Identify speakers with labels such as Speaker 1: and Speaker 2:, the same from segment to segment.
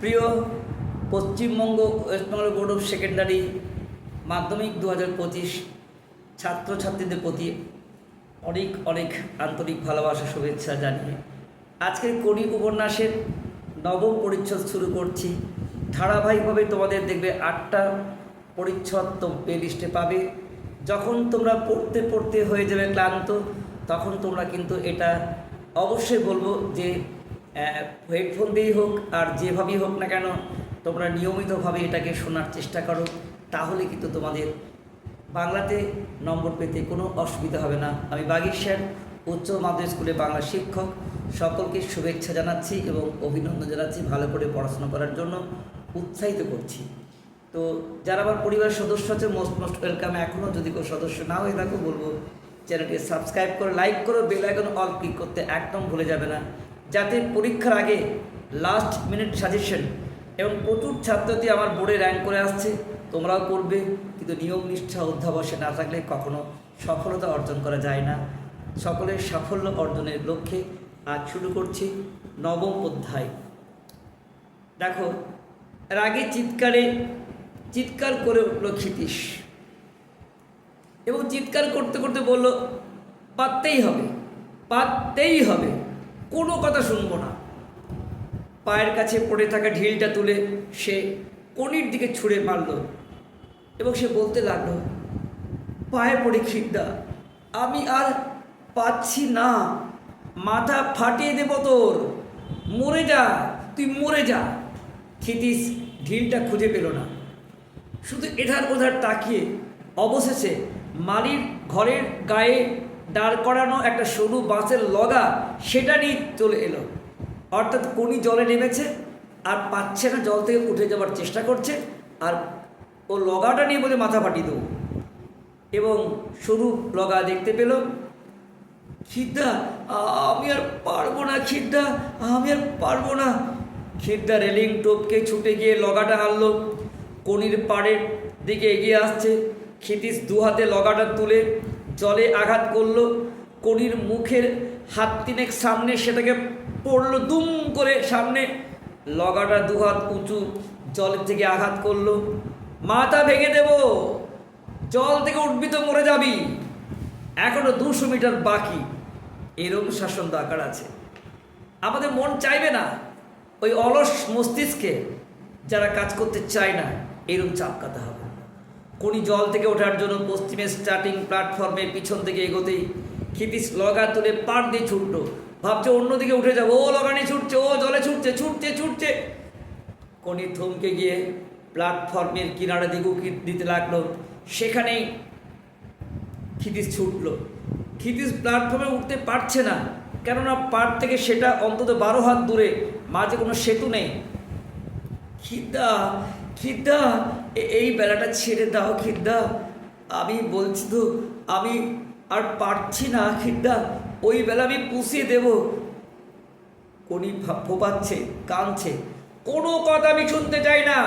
Speaker 1: প্রিয় Paschimbanga West Bengal board of secondary Madhyamik দু হাজার পঁচিশ, ছাত্রছাত্রীদের প্রতি অনেক অনেক আন্তরিক ভালোবাসা, শুভেচ্ছা জানিয়ে আজকের কড়ি উপন্যাসের নবম পরিচ্ছদ শুরু করছি। ধারাবাহিকভাবে তোমাদের দেখবে আটটা পরিচ্ছদ তো প্লে লিস্টে পাবে। যখন তোমরা পড়তে পড়তে হয়ে যাবে ক্লান্ত, তখন তোমরা কিন্তু এটা অবশ্যই বলব যে হেডফোন দিয়েই হোক আর যেভাবেই হোক না কেন, তোমরা নিয়মিতভাবে এটাকে শোনার চেষ্টা করো। তাহলে কিন্তু তোমাদের বাংলাতে নম্বর পেতে কোনো অসুবিধা হবে না। আমি বাগির স্যার, উচ্চ মাধ্যমিক স্কুলে বাংলা শিক্ষক। সকলকে শুভেচ্ছা জানাচ্ছি এবং অভিনন্দন জানাচ্ছি ভালো করে পড়াশোনা করার জন্য। উৎসাহিত করছি। তো যারা আমার পরিবারের সদস্য আছে মোস্ট মোস্ট ওয়েলকাম এখনও যদি কেউ সদস্য না হয়ে থাকো, বলব চ্যানেলটি সাবস্ক্রাইব করো লাইক করো বেল আইকন অল ক্লিক করতে একদম ভুলে যাবে না। যাতে পরীক্ষার আগে লাস্ট মিনিট সাজেশন এবং প্রচুর ছাত্রছাত্রী আমার বোর্ডে র্যাঙ্ক করে আসছে। তোমরাও করবে, কিন্তু নিয়ম নিষ্ঠা অধ্যাবসে না থাকলে কখনো সফলতা অর্জন করা যায় না। সকলের সাফল্য অর্জনের লক্ষ্যে আজ শুরু করছি নবম অধ্যায়। দেখো রাগে চিৎকারে, চিৎকার করে উঠল ক্ষিতীশ। এবং চিৎকার করতে করতে বলল পাততেই হবে পাততেই হবে। কোনো কথা শুনব না। পায়ের কাছে পড়ে থাকা ঢিলটা তুলে সে কনির দিকে ছুঁড়ে মারল এবং সে বলতে লাগল, পায়ে পড়ে খিদ্দা, আমি আর পাচ্ছি না। মাথা ফাটিয়ে দেব তোর। মরে যা, তুই মরে যা। ক্ষিতিস ঢিলটা খুঁজে পেল না। শুধু এধার ওধার তাকিয়ে অবশেষে মালির ঘরের গায়ে দাঁড় করানো একটা সরু বাঁশের লগা, সেটা নিয়ে চলে এলো। অর্থাৎ কোনি জলে নেমেছে আর পাচ্ছে না, জল থেকে উঠে যাওয়ার চেষ্টা করছে আর ও লগাটা নিয়ে বলে মাথা ফাটিয়ে দেবো। এবং সরু লগা দেখতে পেল, খিদ্দা, আমি আর পারব না খিদ্দা, আমি আর পারব না। খিদ্দা রেলিং টোপকে ছুটে গিয়ে লগাটা আনলো কনির পাড়ের দিকে এগিয়ে আসছে। ক্ষিতিস দু হাতে লগাটা তুলে জলে আঘাত করল। কনির মুখের হাত তিনেক সামনে সেটাকে পড়ল, দুম করে সামনে। লগাটা দু হাত উঁচু, জলের থেকে আঘাত করল। মাথা ভেঙে দেব, জল থেকে উঠবি তো মরে যাবি। এখনও দুশো মিটার বাকি। এরকম শাসন দরকার আছে। আমাদের মন চাইবে না ওই অলস মস্তিষ্কে। যারা কাজ করতে চায় না এরকম চাপকাতে হবে। কোনি জল থেকে ওঠার জন্য পশ্চিমের স্টার্টিং প্ল্যাটফর্মের পিছন থেকে এগোতেই ক্ষিতিস লগা তুলে পাড় দিয়ে ছুটলো। ভাবছে অন্যদিকে উঠে যাব। ও লগানি ছুটছে, ও জলে ছুটছে ছুটছে ছুটছে। কোনি থমকে গিয়ে প্ল্যাটফর্মের কিনারা দিকে উকি দিতে লাগল। সেখানেই ক্ষিতিস ছুটলো। ক্ষিতিস প্ল্যাটফর্মে উঠতে পারছে না। কেননা পাড় থেকে সেটা অন্তত বারো হাত দূরে, মাঝে কোনো সেতু নেই। খিদ্দা খিদ্দা এই বেলাটা ছেড়ে দাও খিদ্দা। আমি বলছি তো, আমি আর পারছি না খিদ্দা, ওই বেলা আমি পুষিয়ে দেব। কোনি ফোপাচ্ছে কাঁদছে। কোনো কথা আমি শুনতে চাই না।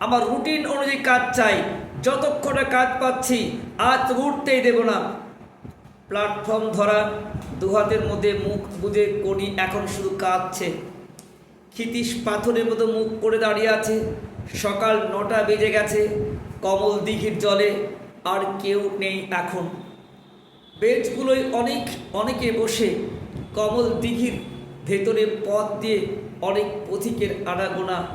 Speaker 1: আমার রুটিন অনুযায়ী কাজ চাই। যতক্ষণে কাজ পাচ্ছি, আজ উঠতেই দেব না। প্ল্যাটফর্ম ধরা, দুহাতের মধ্যে মুখ বুঝে কোনি এখন শুধু কাঁদছে। ক্ষিতীশ পাথরের মতো মুখ করে দাঁড়িয়ে আছে। সকাল নটা বেজে গেছে, কমল দিঘির জলে, আর কেউ নেই এখন। বেঞ্চগুলোয় অনেক, অনেকে বসে, কমল দিঘির ভেতরে পথ দিয়ে অনেক পথিকের আনাগোনা।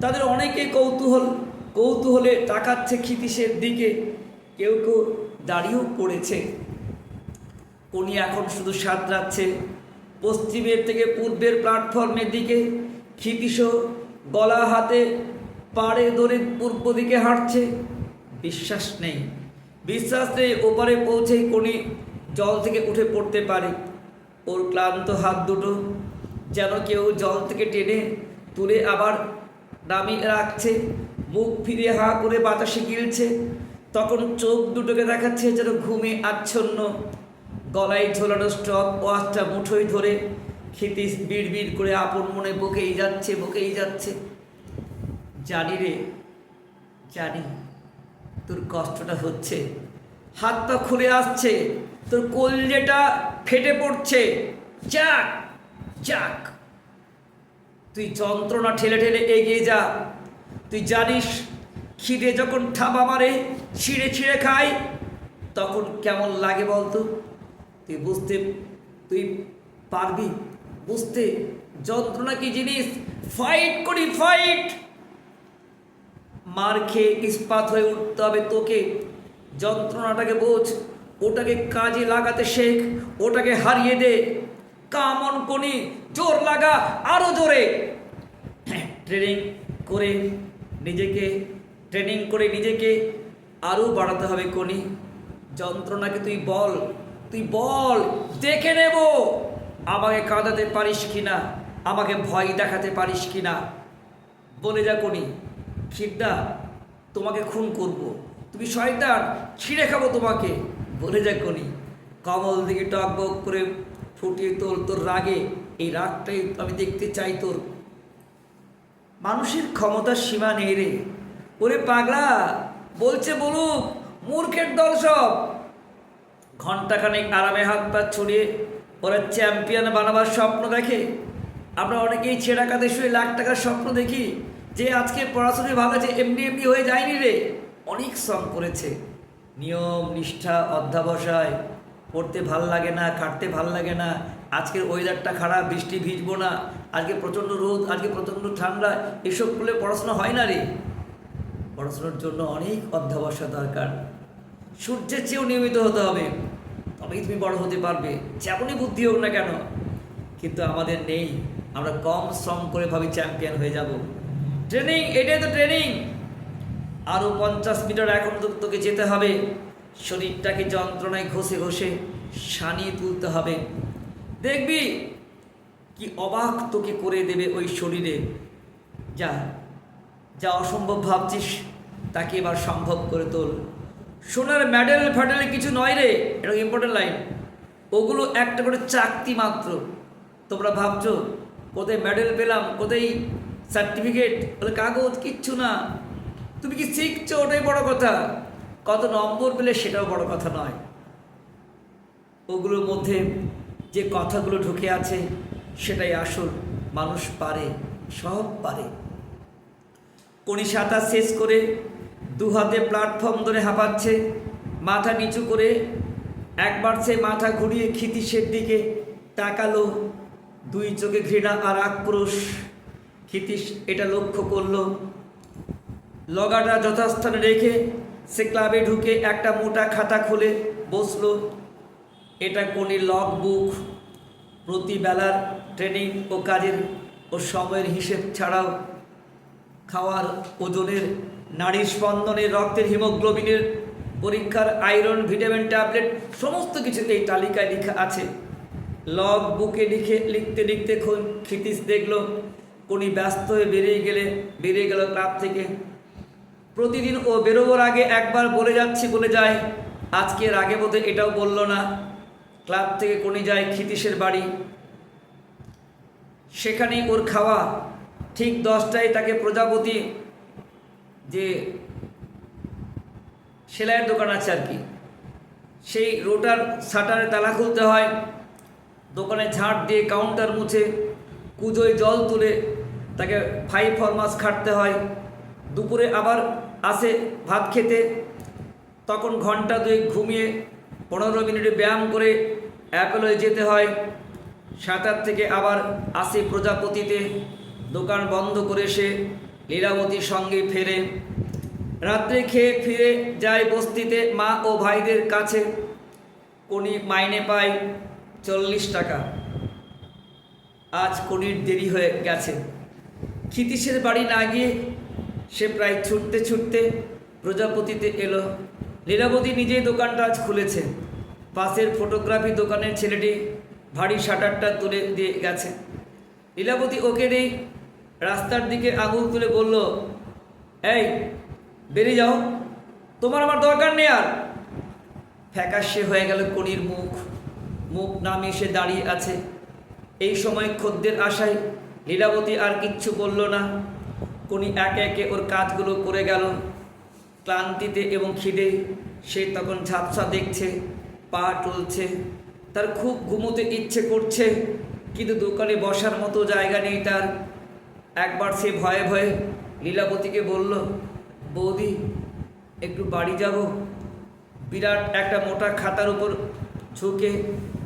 Speaker 1: তাদের অনেকে কৌতূহল, কৌতূহলে তাকাচ্ছে ক্ষিতীশের দিকে। কেউ কেউ দাঁড়িয়েও পড়েছে। উনি এখন শুধু সাঁতরাচ্ছে। পশ্চিমের থেকে পূর্বের প্ল্যাটফর্মের দিকে ক্ষিতিশ গলা হাতে পাড়ে ধরে পূর্ব দিকে হাঁটছে। বিশ্বাস নেই। বিশ্বাস নেই ওপারে পৌঁছেই কোনি জল থেকে উঠে পড়তে পারে। ওর ক্লান্ত হাত দুটো যেন কেউ জল থেকে টেনে তুলে আবার নামিয়ে রাখছে। মুখ ফিরে হাঁ করে বাতাসে গিলছে। তখন চোখ দুটোকে দেখাচ্ছে যেন ঘুমে আচ্ছন্ন। গলায় ঝোলানো স্টক ওয়াচটা মুঠোয় ধরে ক্ষিতিস বিড় বিড় করে আপন মনে বকেই যাচ্ছে বকেই যাচ্ছে। জানি রে জানি তোর কষ্টটা হচ্ছে। হাত পা খুলে আসছে, তোর কলজেটা ফেটে পড়ছে। যাক যাক। তুই যন্ত্রণা ঠেলে ঠেলে এগিয়ে যা। তুই জানিস, খিদে যখন ঠাপা মারে, ছিঁড়ে ছিঁড়ে খায় তখন কেমন লাগে বলতো? তুই বুঝতে, তুই পারবি? বুঝতে যন্ত্রণা কি জিনিস? ফাইট করি ফাইট মার খেয়ে ইস্পাত হয়ে উঠতে হবে তোকে। যন্ত্রণাটাকে বোঝ, ওটাকে কাজে লাগাতে শেখ, ওটাকে হারিয়ে দে। কামন কোনি, জোর লাগা আরও জোরে। ট্রেনিং করে নিজেকে, ট্রেনিং করে নিজেকে আরও বাড়াতে হবে কোনি। যন্ত্রণাকে তুই বল তুই বল, দেখে নেব। আমাকে কাঁদাতে পারিস কিনা? আমাকে ভয় দেখাতে পারিস কিনা? বলে যা কোনি। খিদ্দা তোমাকে খুন করব। তুমি শয়তান, ছিঁড়ে খাব তোমাকে। বলে যা কোনি, কমল দিকে টক বক করে ফুটিয়ে তোর তোর রাগে। এই রাগটাই আমি দেখতে চাই তোর। মানুষের ক্ষমতার সীমা নেই রে। ওরে পাগলা, বলছে বলুক, মূর্খের দল সব। ঘন্টাখানেক আরামে হাত পা ছড়িয়ে ওরা চ্যাম্পিয়ন বানাবার স্বপ্ন দেখে। আমরা অনেকেই ছেঁড়া কাঁধে শুয়ে লাখ টাকার স্বপ্ন দেখি। যে আজকে পড়াশোনায় ভালো আছে, এমনি এমনি হয়ে যায়নি রে। অনেক শ্রম করেছে। নিয়ম, নিষ্ঠা, অধ্যাবসায়, পড়তে ভালো লাগে না খাটতে ভালো লাগে না, আজকের ওয়েদারটা খারাপ, বৃষ্টি ভিজবো না, আজকে প্রচণ্ড রোদ, আজকে প্রচণ্ড ঠান্ডা, এসব করলে পড়াশোনা হয় না রে। পড়াশোনার জন্য অনেক অধ্যাবসা দরকার। সূর্যের চেয়েও নিয়মিত হতে হবে। তবেই তুমি বড় হতে পারবে। যেমনই বুদ্ধি হোক না কেন। কিন্তু আমাদের নেই। আমরা কম শ্রম করে ভাবি চ্যাম্পিয়ন হয়ে যাব। ট্রেনিং এটাই তো ট্রেনিং আরও পঞ্চাশ মিটার এখন তো তোকে যেতে হবে। শরীরটাকে যন্ত্রণায় ঘষে ঘষে সানিয়ে তুলতে হবে। দেখবি কি অবাক তোকে করে দেবে ওই শরীরে। যা যা অসম্ভব ভাবছিস, তাকে এবার সম্ভব করে তোল। সোনার মেডেল ফ্যাডেল কিছু নয় রে, এটা ইম্পর্টেন্ট লাইন ওগুলো একটা করে চাকতি মাত্র। তোমরা ভাবছ, কোথায় মেডেল পেলাম, কোথায় সার্টিফিকেট, ওদের কাগজ, কিচ্ছু না। তুমি কি শিখছো? ওটাই বড় কথা। কত নম্বর পেলে সেটাও বড় কথা নয়। ওগুলোর মধ্যে যে কথাগুলো ঢুকে আছে, সেটাই আসল। মানুষ পারে, সব পারে। কোনি সাঁতার শেষ করে দু হাতে প্ল্যাটফর্ম ধরে হাঁপাচ্ছে। মাথা নিচু করে একবার সে মাথা ঘুরিয়ে ক্ষিতীশের দিকে তাকালো। দুই চোখে ঘৃণা আর আক্রোশ। ক্ষিতীশ এটা লক্ষ্য করল। লগাটা যথাস্থানে রেখে সে ক্লাবে ঢুকে একটা মোটা খাতা খুলে বসল। এটা কোনি লগ বুক প্রতি বেলার ট্রেনিং ও কাজের ও সময়ের হিসেব ছাড়াও খাওয়ার ওজনের নারীর স্পন্দনের, রক্তের হিমোগ্লোবিনের পরীক্ষার আয়রন ভিটামিন ট্যাবলেট সমস্ত কিছু এই তালিকায় লেখা আছে। লগ বুকে লিখে, লিখতে লিখতে ক্ষিতীশ দেখল কোনি ব্যস্ত হয়ে বেরিয়ে গেলে, বেরিয়ে গেল ক্লাব থেকে। প্রতিদিন ও বেরোবার আগে একবার বলে যাচ্ছি, বলে যায় আজকের আগে বোধহয় এটাও বলল না। ক্লাব থেকে কোনি যায় ক্ষিতীশের বাড়ি। সেখানেই ওর খাওয়া। ঠিক দশটায় তাকে প্রজাপতি যে সেলাইয়ের দোকান আছে আর কি, সেই রোটার শাটারে তালা খুলতে হয়। দোকানে ঝাড় দিয়ে কাউন্টার মুছে, কুজোয় জল তুলে তাকে ফাইভ ফরমাস খাটতে হয়। দুপুরে আবার আসে ভাত খেতে। তখন ঘণ্টা দুই ঘুমিয়ে পনেরো মিনিটে ব্যায়াম করে অ্যাপেলয়ে যেতে হয়। সাঁতার থেকে আবার আসে প্রজাপতিতে। দোকান বন্ধ করে সে লীলাবতীর সঙ্গে ফেরে। রাত্রে খেয়ে ফিরে যায় বস্তিতে মা ও ভাইদের কাছে। কোনি মাইনে পায় চল্লিশ টাকা। আজ কনির দেরি হয়ে গেছে। ক্ষিতীশের বাড়ি না গিয়ে সে প্রায় ছুটতে ছুটতে প্রজাপতিতে এলো। লীলাবতী নিজেই দোকানটা আজ খুলেছে। পাশের ফটোগ্রাফি দোকানের ছেলেটি ভারী শাটারটা তুলে দিয়ে গেছে। লীলাবতী ওকে নেই, রাস্তার দিকে আঙুল তুলে বলল, এই, বেরিয়ে যাও। তোমার আমার দরকার নেই আর। ফ্যাকাশে হয়ে গেল কনির মুখ। মুখ নামিয়ে সে দাঁড়িয়ে আছে। এই সময় খদ্দের আশায় লীলাবতী আর কিচ্ছু বলল না। কোনি একে একে ওর কাজগুলো করে গেল। ক্লান্তিতে এবং খিদে, সে তখন ঝাপসা দেখছে, পা টলছে। তার খুব ঘুমোতে ইচ্ছে করছে, কিন্তু দোকানে বসার মতো জায়গা নেই তার। একবার সে ভয়ে ভয়ে লীলাবতীকে বলল, বৌদি, একটু বাড়ি যাব। বিরাট একটা মোটা খাতার উপর ঝুঁকে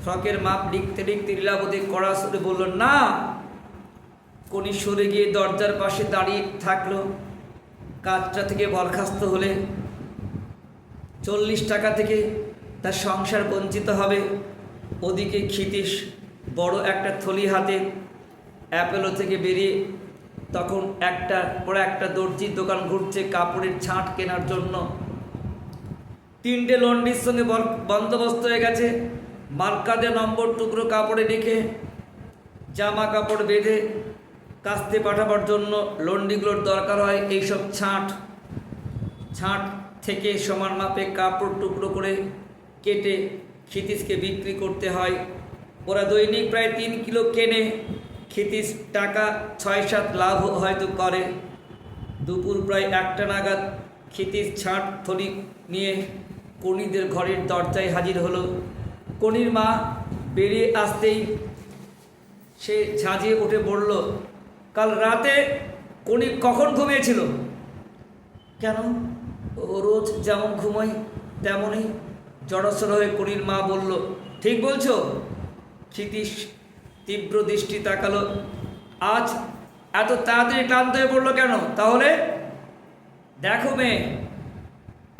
Speaker 1: ফ্রকের মাপ লিখতে লিখতে লীলাবতী কড়া সুরে বলল, না কনি সরে গিয়ে দরজার পাশে দাঁড়িয়ে থাকল। কাজটা থেকে বরখাস্ত হলে চল্লিশ টাকা থেকে তার সংসার বঞ্চিত হবে। ওদিকে ক্ষিতীশ বড় একটা থলি হাতে অ্যাপেলো থেকে বেরিয়ে তখন একটা পরে একটা দর্জির দোকান ঘুরছে কাপড়ের ছাঁট কেনার জন্য। তিনটে লন্ডির সঙ্গে বন্দোবস্ত হয়ে গেছে। মার্কাদে নম্বর টুকরো কাপড়ে রেখে জামা কাপড় বেঁধে কাস্তে পাঠাবার জন্য লন্ডিগুলোর দরকার হয়। এইসব ছাঁট ছাঁট থেকে সমান মাপে কাপড় টুকরো করে কেটে ক্ষিতিশকে বিক্রি করতে হয়। ওরা দৈনিক প্রায় তিন কিলো কেনে। ক্ষিতিশ টাকা ছয় সাত লাভ হয়তো করে। দুপুর প্রায় একটা নাগাদ ক্ষিতিশ ছাঁট থলি নিয়ে কনিদের ঘরের দরজায় হাজির হলো। কনির মা বেরিয়ে আসতেই সে ঝাঁঝিয়ে উঠে বলল কাল রাতে কনি কখন ঘুমিয়েছিল? কেন? ও রোজ যেমন ঘুমোই তেমনই জড়সড় হয়ে কনির মা বলল, ঠিক বলছো? ক্ষিতীশ তীব্র দৃষ্টি তাকালো। আজ এত তাড়াতাড়ি ক্লান্ত হয়ে পড়ল কেন? তাহলে দেখো মেয়ে,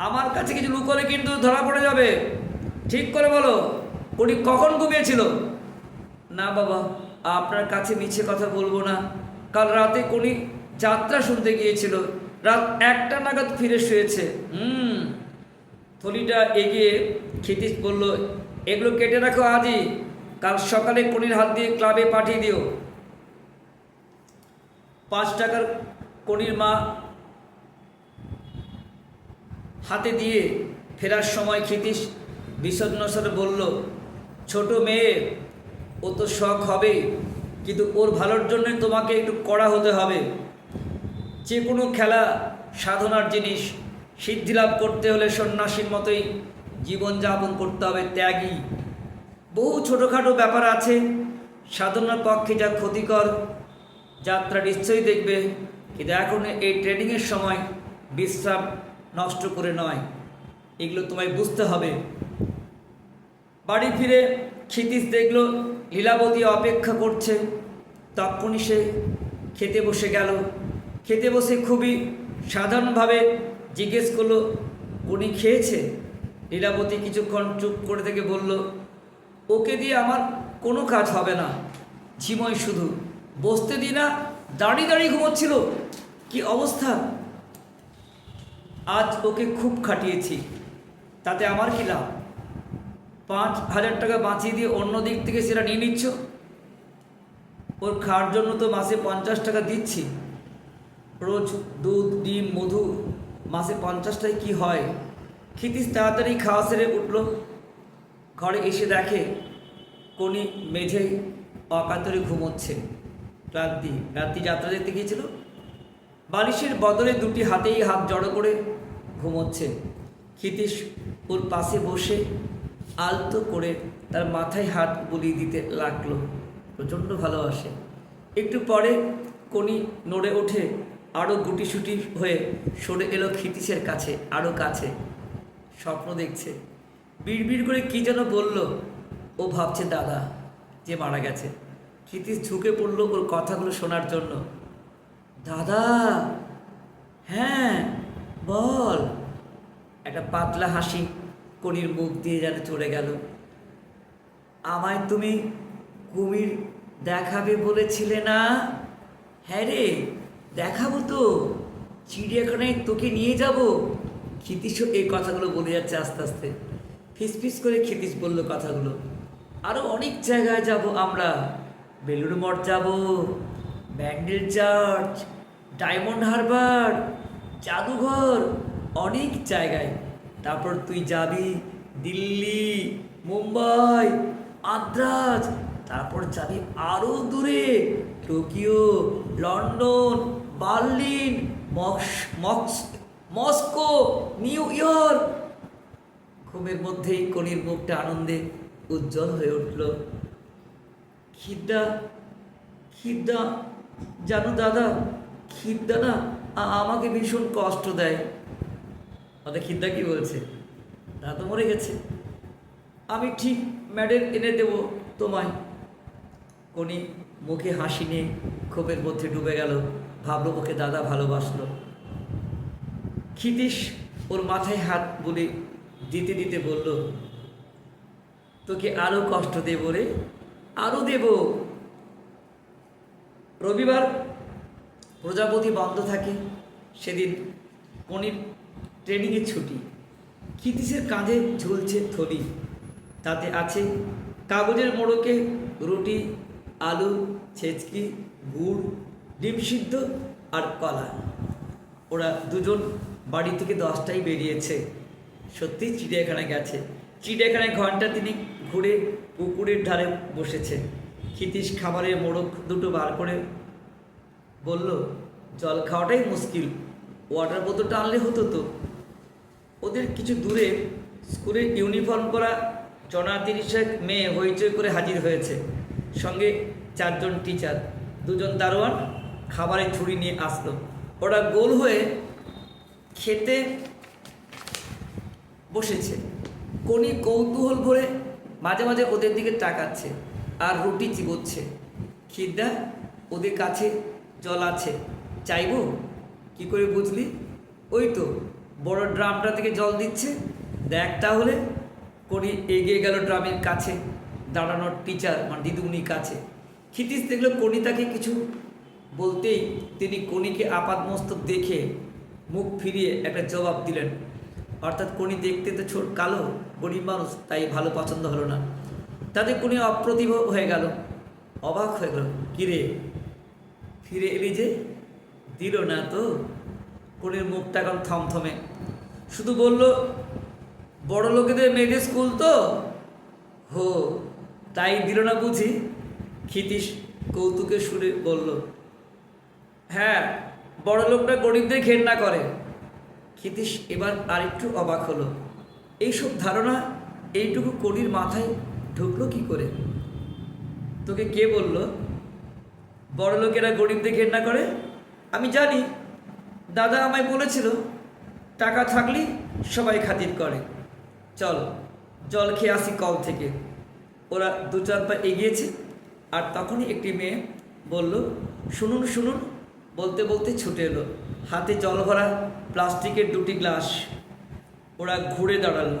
Speaker 1: আমার কাছে কিছু লুকোলে কিন্তু ধরা পড়ে যাবে। ঠিক করে বলো, কনি কখন ঘুমিয়েছিল? না বাবা, আপনার কাছে মিছে কথা বলব না। কাল রাতে কোনি যাত্রা শুনতে গিয়েছিল। রাত একটা নাগাদ ফিরে শুয়েছে। হুম, থলিটা এগিয়ে ক্ষিতিশ বলল, এগুলো কেটে রাখো আজই। কাল সকালে কনির হাত দিয়ে ক্লাবে পাঠিয়ে দিও। পাঁচ টাকার কনির মা হাতে দিয়ে ফেরার সময় ক্ষিতীশ বিষণ্ণ স্বরে বলল, ছোট মেয়ে, ও তো শখ হবেই। কিন্তু ওর ভালোর জন্যই তোমাকে একটু কড়া হতে হবে। যে কোনো খেলা, সাধনার জিনিস, সিদ্ধি লাভ করতে হলে সন্ন্যাসীর মতোই জীবনযাপন করতে হবে ত্যাগী। বহু ছোটোখাটো ব্যাপার আছে, সাধনার পক্ষে যা ক্ষতিকর, যাত্রা নিশ্চয়ই দেখবে, কিন্তু এখন এই ট্রেনিংয়ের সময় বিশ্রাম নষ্ট করে নয়, এগুলো তোমায় বুঝতে হবে। বাড়ি ফিরে ক্ষিতীশ দেখল লীলাবতী অপেক্ষা করছে। তখনই সে খেতে বসে গেল। খেতে বসে খুবই সাধারণভাবে জিজ্ঞেস করল, উনি খেয়েছে? লীলাবতী কিছুক্ষণ চুপ করে থেকে বলল, ওকে দিয়ে আমার কোনো কাজ হবে না। ঝিময় শুধু। বসতে দিই না, দাঁড়িয়ে দাঁড়িয়ে ঘুমোচ্ছিল। কি অবস্থা? আজ ওকে খুব খাটিয়েছি। তাতে আমার কি লাভ? পাঁচ হাজার টাকা বাঁচিয়ে দিয়ে অন্য দিক থেকে সেটা নিয়ে নিচ্ছ? ওর খাওয়ার জন্য তো মাসে পঞ্চাশ টাকা দিচ্ছি। রোজ দুধ, ডিম, মধু, মাসে পঞ্চাশটায় কি হয়? ক্ষিতিস তাড়াতাড়ি খাওয়া সেরে উঠল। ঘরে এসে দেখে কোনি মেঝেই অকাতরে ঘুমোচ্ছে। ক্লান্তি রাত্রি যাত্রা দেখতে গিয়েছিল। বালিশের বদলে দুটি হাতেই হাত জড়ো করে ঘুমোচ্ছে। ক্ষিতীশ ওর পাশে বসে আলতো করে তার মাথায় হাত বুলিয়ে দিতে লাগল। প্রচণ্ড ভালোবাসে। একটু পরে কোনি নড়ে ওঠে আরও গুটিসুটি হয়ে সরে এলো ক্ষিতীশের কাছে আরও কাছে। স্বপ্ন দেখছে। বিড়বিড় করে কি যেন বলল, ও ভাবছে দাদা যে মারা গেছে। ক্ষিতীশ ঝুঁকে পড়ল ওর কথাগুলো শোনার জন্য। দাদা হ্যাঁ বল। একটা পাতলা হাসি কনির মুখ দিয়ে যেন চলে গেল। আমায় তুমি কুমির দেখাবে বলেছিলে না? হ্যাঁ রে, দেখাবো তো। চিড়িয়াখানায় তোকে নিয়ে যাব। ক্ষিতীশ এই কথাগুলো বলে যাচ্ছে আস্তে আস্তে। ফিসফিস করে ক্ষিতীশ বলল কথাগুলো। আরও অনেক জায়গায় যাব আমরা। বেলুড় মঠ যাব ব্যান্ডেল চার্চ, ডায়মন্ড হারবার, জাদুঘর, অনেক জায়গায়। তারপর তুই যাবি দিল্লি, মুম্বাই মাদ্রাজ তারপর যাবি আরও দূরে, Tokyo, London, Berlin Moscow, New York. ঘুমের মধ্যেই কনির মুখটা আনন্দে উজ্জ্বল হয়ে উঠল। খিদ্দা খিদ্দা, জানো দাদা, খিদ্দা না আমাকে ভীষণ কষ্ট দেয়। আমাদের খিদ্দা কি বলছে? দাদা তো মরে গেছে। আমি ঠিক মেডেল এনে দেব তোমায়। কোনি মুখে হাসি নিয়ে ক্ষোভের মধ্যে ডুবে গেল। ভাবলো ওকে দাদা ভালোবাসলো। ক্ষিতীশ ওর মাথায় হাত বলে দিতে দিতে বলল, তোকে আরও কষ্ট দেব রে আরও দেব। রবিবার প্রজাপতি বন্ধ থাকে। সেদিন কনির ট্রেনিংয়ের ছুটি। ক্ষিতীশের কাঁধে ঝুলছে থলি। তাতে আছে কাগজের মোড়কে রুটি, আলু, ছেচকি, গুড়, ডিম সিদ্ধ আর কলা। ওরা দুজন বাড়ি থেকে দশটায় বেরিয়েছে। সত্যি চিড়িয়াখানায় গেছে। চিড়িয়াখানায় ঘণ্টা তিনি ঘুরে পুকুরের ধারে বসেছে। ক্ষিতীশ খাবারের মোড়ক দুটো বার করে বলল, জল খাওয়াটাই মুশকিল। ওয়াটার বোতলটা আনলে হতো তো? ওদের কিছু দূরে স্কুলের ইউনিফর্ম পরা জনা তিরিশেক মেয়ে হইচই করে হাজির হয়েছে। সঙ্গে চারজন টিচার, দুজন দারোয়ান খাবারের ছুরি নিয়ে আসলো। ওরা গোল হয়ে খেতে বসেছে। কোনি কৌতূহল ভরে মাঝে মাঝে ওদের দিকে তাকাচ্ছে আর রুটি চিবোচ্ছে। খিদ্দা ওদের কাছে জল আছে। চাইব? কি করে বুঝলি? ওই তো বড় ড্রামটা থেকে জল দিচ্ছে। দেখ তাহলে কোনি এগিয়ে গেল ড্রামের কাছে। দাঁড়ানোর টিচার মানে দিদুমনির কাছে। ক্ষিতিশ দেখল কোনি তাকে কিছু বলতেই তিনি কনিকে আপাতমস্তক দেখে মুখ ফিরিয়ে একটা জবাব দিলেন। অর্থাৎ কোনি দেখতে তো ছোট কালো, গরিব মানুষ, তাই ভালো পছন্দ হলো না। তাতে কোনি অপ্রতিভ হয়ে গেল। অবাক হয়ে গেল, কিরে, ফিরে এলি যে? দিল না তো? কোনির মুখটা এখন থমথমে। শুধু বলল, বড় লোকেদের মেয়েদের স্কুল তো? হো, তাই দিল না বুঝি, ক্ষিতীশ কৌতুকে সুরে বলল। হ্যাঁ বড় লোকটা গরিবদের ঘেন্না করে, ক্ষিতীশ এবার আরেকটু অবাক হলো। এইসব ধারণা এইটুকু কড়ির মাথায় ঢুকলো কি করে? তোকে কে বলল? বড় লোকেরা গরিবদের ঘেন্না করে? আমি জানি, দাদা আমায় বলেছিল টাকা থাকলেই সবাই খাতির করে। চল, জল খেয়ে আসি কল থেকে। ওরা দু চার পা এগিয়েছে, আর তখনই একটি মেয়ে বলল, শুনুন শুনুন। বলতে বলতে ছুটে এলো। হাতে জল ভরা প্লাস্টিকের দুটি গ্লাস। ওরা ঘুরে দাঁড়াল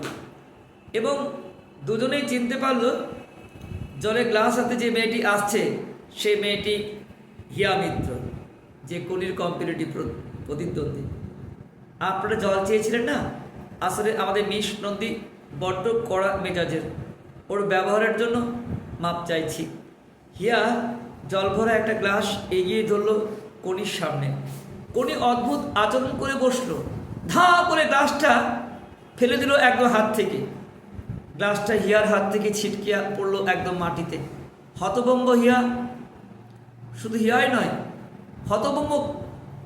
Speaker 1: এবং দুজনেই চিনতে পারল, জলে গ্লাস হাতে যে মেয়েটি আসছে সেই মেয়েটি হিয়া মিত্র, যে কলির কম্পিটিটিভ প্রতিদ্বন্দ্বী। আপনারা জল চেয়েছিলেন না? আসলে আমাদের মিস নন্দী বড্ড কড়া মেজাজের। ওর ব্যবহারের জন্য মাপ চাইছি। হিয়া, জল ভরা একটা গ্লাস এগিয়ে ধরলো কনির সামনে। কনি অদ্ভুত আচরণ করে বসল। ধা করে গ্লাসটা ফেলে দিল একদম হাত থেকে। গ্লাসটা হিয়ার হাত থেকে ছিটকিয়া পড়ল একদম মাটিতে। হতভম্ব হিয়া, শুধু হিয়াই নয়, হতভম্ব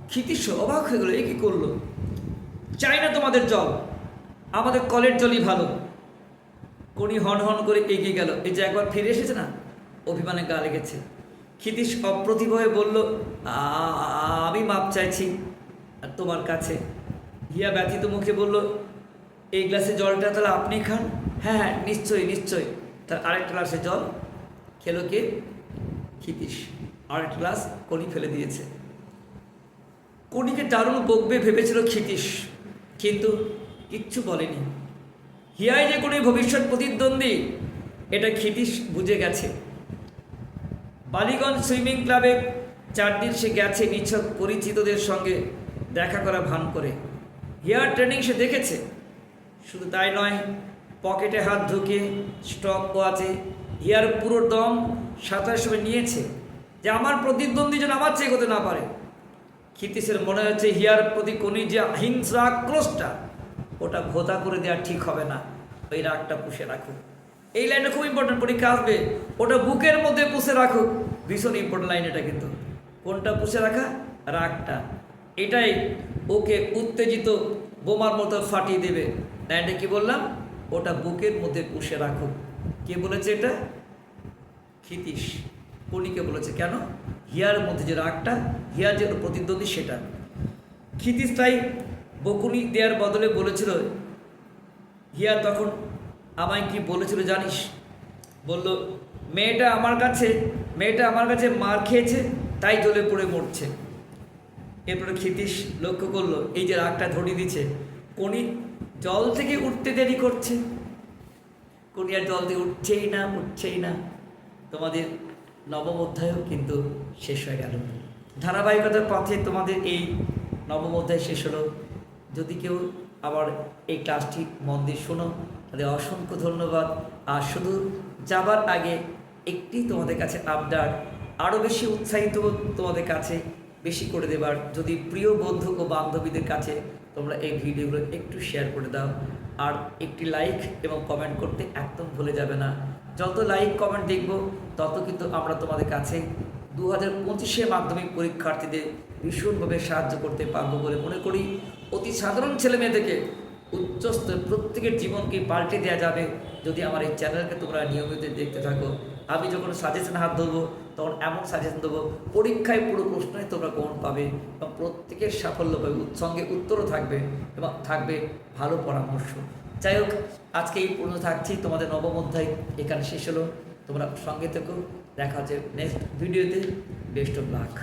Speaker 1: ক্ষিতিস অবাক হয়ে গেলো, এ কী করল? চাই না তোমাদের জল। আমাদের কলের জলই ভালো। কোনি হন হন করে এগিয়ে গেল। এই যে একবার ফিরে এসেছে না? অভিমানে গা লেগেছে। ক্ষিতীশ অপ্রতিভ হয়ে বলল আমি মাপ চাইছি আর তোমার কাছে। হিয়া ব্যথিত মুখে বলল, এই গ্লাসে জলটা তাহলে আপনি খান? হ্যাঁ হ্যাঁ নিশ্চয়ই নিশ্চয়ই। তার আরেকটা গ্লাসে জল? খেলো কে? ক্ষিতীশ আরেক গ্লাস কনি ফেলে দিয়েছে। কনিকে দারুণ বকবে ভেবেছিল ক্ষিতীশ। কিন্তু কিচ্ছু বলেনি। হিয়াই যে কোনো ভবিষ্যৎ প্রতিদ্বন্দ্বী, এটা ক্ষিতীশ বুঝে গেছে। বালিগঞ্জ সুইমিং ক্লাবে চার দিন সে গেছে নিছক পরিচিতদের সঙ্গে দেখা করা ভান করে। হিয়ার ট্রেনিং সে দেখেছে। শুধু তাই নয়, পকেটে হাত ঢুকিয়ে স্টক ওয়াচে হিয়ার পুরো দম সাঁতার সময় নিয়েছে। যে আমার প্রতিদ্বন্দ্বী যেন আমার চেয়ে হতে না পারে। ক্ষিতীশের মনে হচ্ছে হিয়ার প্রতি কোনি যে হিংসা আক্রোশটা ওটা ভোতা করে দেওয়া ঠিক হবে না। ওই রাগটা পুষে রাখুক এই লাইনটা খুব ইম্পর্টেন্ট পরীক্ষা আসবে। ওটা বুকের মধ্যে পুষে রাখুক। ভীষণ ইম্পর্টেন্ট লাইন এটা কিন্তু। কোনটা পুষে রাখা? রাগটা। এটাই ওকে উত্তেজিত বোমার মতো ফাটিয়ে দেবে। লাইনটা কি বললাম? ওটা বুকের মধ্যে পুষে রাখুক। কে বলেছে এটা? ক্ষিতীশ। কনিকে বলেছে। কেন? হিয়ার মধ্যে যে রাগটা, হিয়ার যে প্রতিদ্বন্দ্বী সেটা। ক্ষিতিশ তাই বকুনি দেওয়ার বদলে বলেছিল হিয়া তখন আমায় কি বলেছিল জানিস? বলল, মেয়েটা আমার কাছে, মেয়েটা আমার কাছে মার খেয়েছে, তাই জ্বলে পড়ে মরছে। এরপরে ক্ষিতীশ লক্ষ্য করল, এই যে রাগটা ধরিয়ে দিচ্ছে, কোনি জল থেকে উঠতে দেরি করছে। কোনি আর জল থেকে উঠছেই না উঠছেই না। তোমাদের নবম অধ্যায়ও কিন্তু শেষ হয়ে গেল। ধারাবাহিকতার পথে তোমাদের এই নবম অধ্যায় শেষ হলো। যদি কেউ আবার এই ক্লাসটি মন দিয়ে শোনো তাদের অসংখ্য ধন্যবাদ। আর শুধু যাবার আগে একটি তোমাদের কাছে আবদার আরও বেশি উৎসাহিত তোমাদের কাছে বেশি করে দেবার। যদি প্রিয় বন্ধু ও বান্ধবীদের কাছে তোমরা এই ভিডিওগুলো একটু শেয়ার করে দাও। আর একটি লাইক এবং কমেন্ট করতে একদম ভুলে যাবে না। যত লাইক কমেন্ট দেখব, তত কিন্তু আমরা তোমাদের কাছে দু হাজার পঁচিশে মাধ্যমিক পরীক্ষার্থীদের ভীষণভাবে সাহায্য করতে পারব বলে মনে করি। অতি সাধারণ ছেলে মেয়েদেরকে উচ্চস্তর প্রত্যেকের জীবনকে পাল্টে দেওয়া যাবে যদি আমার এই চ্যানেলকে তোমরা নিয়মিত দেখতে থাকো। আমি যখন সাজেশন হাত ধরবো, তখন এমন সাজেশন দেবো, পরীক্ষায় পুরো প্রশ্নই তোমরা কমন পাবে এবং প্রত্যেকের সাফল্য পাবে সঙ্গে উত্তরও থাকবে এবং থাকবে ভালো পরামর্শ। যাই হোক, আজকে এই পূর্ণ থাকছি। তোমাদের নবম অধ্যায় এখানে শেষ হলো। তোমরা সঙ্গে থেকো। দেখা হচ্ছে নেক্সট ভিডিওতে বেস্ট অফ লাক